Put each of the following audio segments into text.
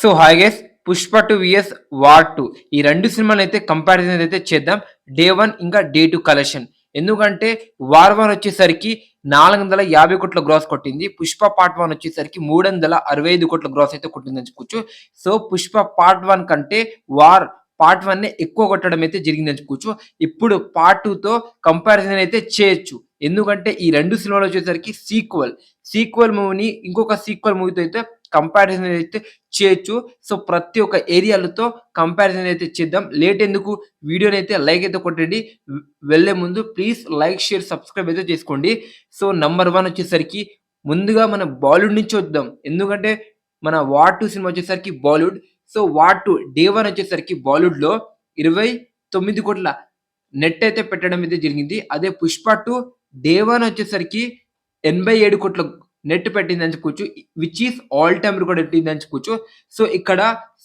So hi guys Pushpa two vs war two. ఈ రెండు సినిమాలు అయితే కంపారిజన్ అయితే చేద్దాం. డే వన్ ఇంకా డే టూ కలెక్షన్ ఎందుకంటే వార్ వన్ వచ్చేసరికి నాలుగు వందల యాభై కోట్ల గ్రాస్ కొట్టింది. పుష్ప పార్ట్ వన్ వచ్చేసరికి మూడు వందల అరవై ఐదు కోట్ల గ్రాస్ అయితే కొట్టిందని చెప్పుకోవచ్చు సో పుష్ప పార్ట్ వన్ కంటే వార్ పార్ట్ వన్ నే ఎక్కువ కొట్టడం అయితే జరిగిందని చెప్పుకోవచ్చు ఇప్పుడు పార్ట్ టూతో కంపారిజన్ అయితే చేయొచ్చు. ఎందుకంటే ఈ రెండు సినిమాలు వచ్చేసరికి సీక్వల్ సీక్వల్ మూవీని ఇంకొక సీక్వల్ మూవీతో అయితే కంపారిజన్ అయితే చేయొచ్చు. సో ప్రతి ఒక్క ఏరియాలతో కంపారిజన్ అయితే చేద్దాం. లేట్ ఎందుకు? వీడియోని అయితే లైక్ అయితే కొట్టండి. వెళ్ళే ముందు ప్లీజ్ లైక్ షేర్ సబ్స్క్రైబ్ అయితే చేసుకోండి. సో నంబర్ వన్ వచ్చేసరికి ముందుగా మన బాలీవుడ్ నుంచి వద్దాం. ఎందుకంటే మన వార్ టూ సినిమా వచ్చేసరికి Bollywood. So war two day one వచ్చేసరికి బాలీవుడ్లో ఇరవై తొమ్మిది కోట్ల నెట్ అయితే పెట్టడం అయితే జరిగింది. అదే పుష్ప టూ డే వన్ వచ్చేసరికి ఎనభై ఏడు కోట్ల నెట్ పెట్టిందని చెప్పుకోవచ్చు which is all time record పెట్టిందని చెప్పుకోవచ్చు సో ఇక్కడ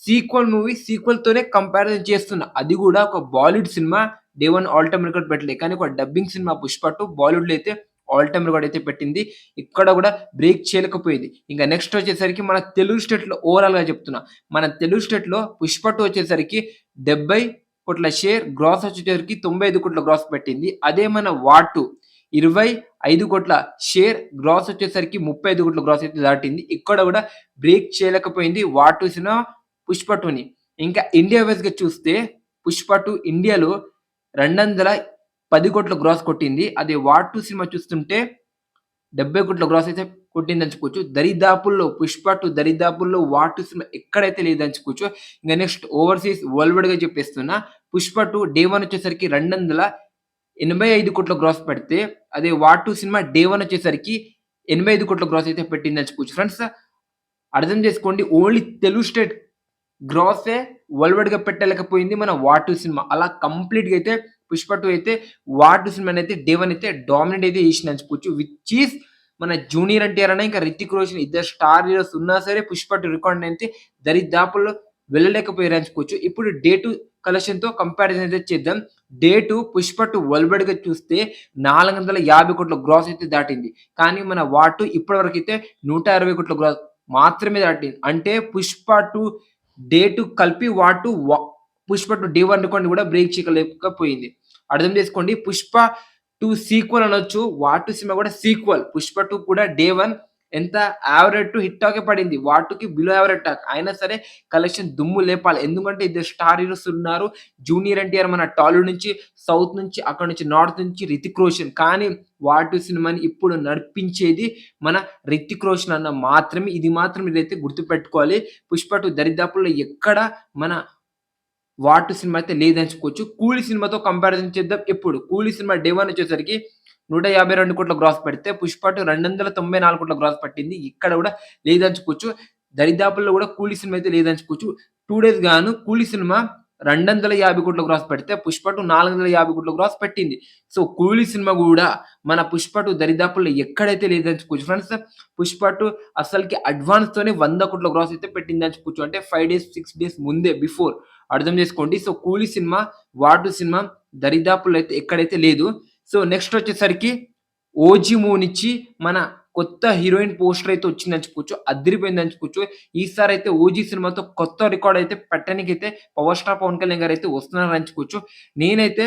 సీక్వల్ మూవీ సీక్వల్ తోనే కంపారిజన్ చేస్తున్నా. అది కూడా ఒక Bollywood cinema day one all time record పెట్టలేదు కానీ ఒక డబ్బింగ్ సినిమా పుష్ప టూ బాలీవుడ్లో అయితే ఆల్ టైమ్ రికార్డ్ అయితే పెట్టింది. ఇక్కడ కూడా బ్రేక్ చేయలేకపోయింది. ఇంకా నెక్స్ట్ వచ్చేసరికి మన తెలుగు స్టేట్లో ఓవరాల్గా ఓవరాల్గా చెప్తున్నా. మన తెలుగు స్టేట్లో పుష్ప టూ వచ్చేసరికి డెబ్బై కోట్ల షేర్ గ్రాస్ వచ్చేసరికి తొంభై ఐదు కోట్ల గ్రాస్ పెట్టింది. అదే మన వాటు ఇరవై ఐదు కోట్ల షేర్ గ్రాస్ వచ్చేసరికి ముప్పై ఐదు కోట్ల గ్రాస్ అయితే దాటింది. ఇక్కడ కూడా బ్రేక్ చేయలేకపోయింది వాటు సినిమా పుష్ప టూని ఇంకా ఇండియా వైజ్గా చూస్తే పుష్ప టూ ఇండియాలో రెండు వందల పది కోట్ల గ్రాస్ కొట్టింది. అదే వాటు సినిమా చూస్తుంటే డెబ్బై కోట్ల గ్రాస్ అయితే కొట్టింది అనుకోవచ్చు దరిదాపుల్లో పుష్ప టు దరిదాపుల్లో వాటు సినిమా ఎక్కడైతే లేదనుకోవచ్చు ఇంకా నెక్స్ట్ ఓవర్సీస్ వరల్డ్గా చెప్పేస్తున్నా పుష్ప టు డే వన్ వచ్చేసరికి రెండు వందల ఎనభై ఐదు కోట్ల గ్రాస్ పెడితే అదే వాటు సినిమా డే వన్ వచ్చేసరికి ఎనభై ఐదు కోట్ల గ్రాస్ అయితే పెట్టిందని చెప్పుకోవచ్చు ఫ్రెండ్స్ అర్థం చేసుకోండి ఓన్లీ తెలుగు స్టేట్ గ్రాసే వరల్డ్గా పెట్టలేకపోయింది మన వాటు సినిమా. అలా కంప్లీట్గా అయితే పుష్ప టూ అయితే వాటు సినిమా అయితే డే వన్ అయితే డామినేట్ అయితే చేసిన చెప్పుకోవచ్చు విచ్ ఈస్ మన జూనియర్ ఎన్టీఆర్ అన్న ఇంకా రితిక్ రోషన్ ఇద్దరు స్టార్ హీరోస్ ఉన్నా సరే పుష్ప టూ రికార్డ్ అయితే దరిదాపుల్లో వెళ్ళలేకపోయారు అని చెప్పుకోవచ్చు ఇప్పుడు డే టూ కలెక్షన్తో కంపారిజన్ అయితే చేద్దాం. Day two Pushpa two world చూస్తే నాలుగు వందల యాభై కోట్ల గ్రాస్ అయితే దాటింది. కానీ మన వాటు ఇప్పటి వరకు అయితే నూట అరవై కోట్ల గ్రాస్ మాత్రమే దాటింది. అంటే పుష్ప టూ డే టూ కలిపి వాటు Pushpa two day one record కూడా బ్రేక్ చేయలేకపోయింది. అర్థం చేసుకోండి పుష్ప టూ సీక్వల్ అనొచ్చు వాటు సినిమా కూడా సీక్వల్. పుష్ప టూ కూడా డే వన్ ఎంత యావరేజ్ టు హిట్ టాకే పడింది? వాటికి బిలో యావరేజ్ టాక్ అయినా సరే కలెక్షన్ దుమ్ము లేపాలి. ఎందుకంటే ఇద్దరు స్టార్ హీరోస్ ఉన్నారు. జూనియర్ ఎన్టీఆర్ మన టాలీవుడ్ నుంచి సౌత్ నుంచి అక్కడ నుంచి నార్త్ నుంచి రితిక్ రోషన్ కానీ వాటు సినిమాని ఇప్పుడు నడిపించేది మన రితిక్ రోషన్ అన్న మాత్రమే. ఇది మాత్రం ఇదైతే గుర్తుపెట్టుకోవాలి పుష్ప టూ దరిదాపుల్లో ఎక్కడ మన వాటు సినిమా అయితే లేదనుకోవచ్చు. కూలీ సినిమాతో కంపారిజన్ చేద్దాం. ఎప్పుడు కూలీ సినిమా డే వన్ వచ్చేసరికి నూట యాభై రెండు కోట్ల గ్రాస్ పెడితే పుష్ప టూ రెండు వందల తొంభై నాలుగు కోట్ల గ్రాస్ పట్టింది. ఇక్కడ కూడా లేదంచుకోవచ్చు దరిదాపుల్లో కూడా కూలీ సినిమా అయితే లేదంచుకోవచ్చు టూ డేస్ గాను కూలీ సినిమా రెండు వందల యాభై కోట్ల గ్రాస్ పెడితే పుష్పటు నాలుగు వందల యాభై కోట్ల గ్రాస్ పెట్టింది. సో కూలీ సినిమా కూడా మన పుష్పటు దరిదాపుల్లో ఎక్కడైతే లేదనుకోవచ్చు ఫ్రెండ్స్ పుష్ప టూ అసలుకి అడ్వాన్స్ తోనే వంద కోట్ల గ్రాస్ అయితే పెట్టింది అంచుకోవచ్చు అంటే ఫైవ్ డేస్ సిక్స్ డేస్ ముందే బిఫోర్ అర్థం చేసుకోండి. సో కూలీ సినిమా వాటు సినిమా దరిదాపుల్లో అయితే ఎక్కడైతే లేదు సో నెక్స్ట్ వచ్చేసరికి ఓజీ మూనిచ్చి నుంచి మన కొత్త హీరోయిన్ పోస్టర్ అయితే వచ్చిందని చెప్పుకోవచ్చు అదిరిపోయింది అని చెప్పుకోవచ్చు ఈసారి అయితే ఓజీ సినిమాతో కొత్త రికార్డ్ అయితే పెట్టడానికి అయితే పవర్ స్టార్ పవన్ కళ్యాణ్ గారు అయితే వస్తున్నారు చెప్పుకోవచ్చు నేనైతే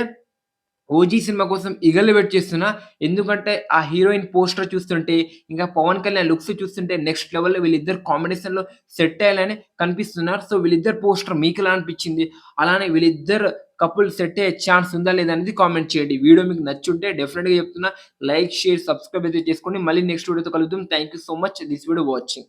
ఓజీ సినిమా కోసం ఇగలు వెయిట్ చేస్తున్నా. ఎందుకంటే ఆ హీరోయిన్ పోస్టర్ చూస్తుంటే ఇంకా పవన్ కళ్యాణ్ లుక్స్ చూస్తుంటే నెక్స్ట్ లెవెల్లో వీళ్ళిద్దరు కాంబినేషన్లో సెట్ అయ్యాలని కనిపిస్తున్నారు. సో వీళ్ళిద్దరు పోస్టర్ మీకు ఎలా అనిపించింది? అలానే వీళ్ళిద్దరు కపుల్ సెట్ అయ్యే ఛాన్స్ ఉందా లేదా అనేది కామెంట్ చేయండి. వీడియో మీకు నచ్చుంటే డెఫినెట్గా చెప్తున్నా. లైక్ షేర్ సబ్స్క్రైబ్ అయితే చేసుకోండి. మళ్ళీ నెక్స్ట్ వీడియోతో కలుగుతాం thank you so much. This video watching.